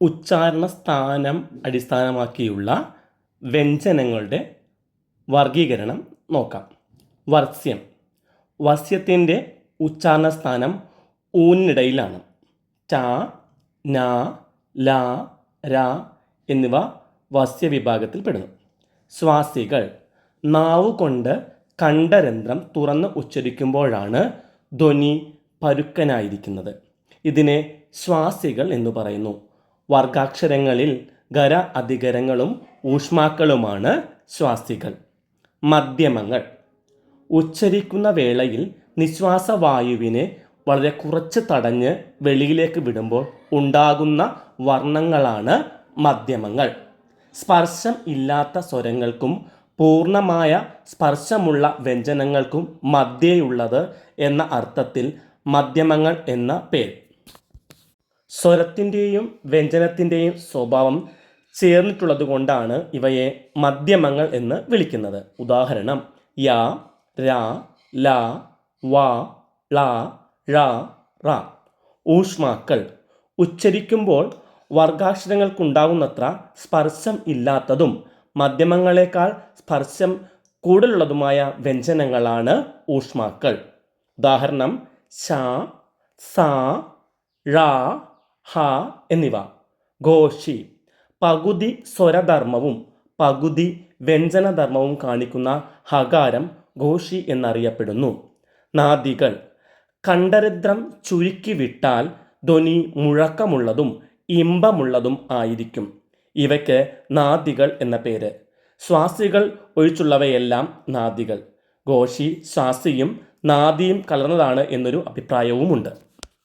ഉച്ചാരണ സ്ഥാനം അടിസ്ഥാനമാക്കിയുള്ള വ്യഞ്ജനങ്ങളുടെ വർഗീകരണം നോക്കാം. വർസ്യം. വസ്യത്തിന്റെ ഉച്ചാരണ സ്ഥാനം ഊന്നിടയിലാണ്. ച ന ല ര എന്നിവ വസ്യവിഭാഗത്തിൽ പെടുന്നു ശ്വാസികൾ. നാവ് കൊണ്ട് കണ്ഠരന്ധ്രം തുറന്ന് ഉച്ചരിക്കുമ്പോഴാണ് ധ്വനി പരുക്കനായിരിക്കുന്നത്. ഇതിനെ ശ്വാസികൾ എന്ന് പറയുന്നു. വർഗാക്ഷരങ്ങളിൽ ഖര അധികരങ്ങളും ഊഷ്മാക്കളുമാണ് ശ്വാസികൾ. മധ്യമങ്ങൾ. ഉച്ചരിക്കുന്ന വേളയിൽ നിശ്വാസവായുവിനെ വളരെ കുറച്ച് തടഞ്ഞ് വെളിയിലേക്ക് വിടുമ്പോൾ ഉണ്ടാകുന്ന വർണങ്ങളാണ് മധ്യമങ്ങൾ. സ്പർശം ഇല്ലാത്ത സ്വരങ്ങൾക്കും പൂർണമായ സ്പർശമുള്ള വ്യഞ്ജനങ്ങൾക്കും മധ്യേയുള്ളത് എന്ന അർത്ഥത്തിൽ മധ്യമങ്ങൾ എന്ന പേര്. സ്വരത്തിന്റെയും വ്യഞ്ജനത്തിന്റെയും സ്വഭാവം ചേർന്നിട്ടുള്ളത് കൊണ്ടാണ് ഇവയെ മധ്യമങ്ങൾ എന്ന് വിളിക്കുന്നത്. ഉദാഹരണം യ രാ ല വ ള ഴ റ. ഊഷ്മാക്കൾ ഉച്ചരിക്കുമ്പോൾ വർഗാക്ഷരങ്ങൾക്കുണ്ടാകുന്നത്ര സ്പർശം ഇല്ലാത്തതും മധ്യമങ്ങളെക്കാൾ സ്പർശം കൂടുതലുള്ളതുമായ വ്യഞ്ജനങ്ങളാണ് ഊഷ്മാക്കൾ. ഉദാഹരണം ശ സ ഴ ഹ എന്നിവ. ഘോഷി പകുതി സ്വരധർമ്മവും പകുതി വ്യഞ്ജനധർമ്മവും കാണിക്കുന്ന ഹകാരം ഘോഷി എന്നറിയപ്പെടുന്നു. നാദികൾ. കണ്ഠരദ്രം ചുരുക്കി വിട്ടാൽ ധ്വനി മുഴക്കമുള്ളതും ഇമ്പമുള്ളതും ആയിരിക്കും. ഇവയ്ക്ക് നാദികൾ എന്ന പേര്. ശ്വാസികൾ ഒഴിച്ചുള്ളവയെല്ലാം നാദികൾ. ഘോഷി ശ്വാസിയും നാദിയും കലർന്നതാണ് എന്നൊരു അഭിപ്രായവുമുണ്ട്.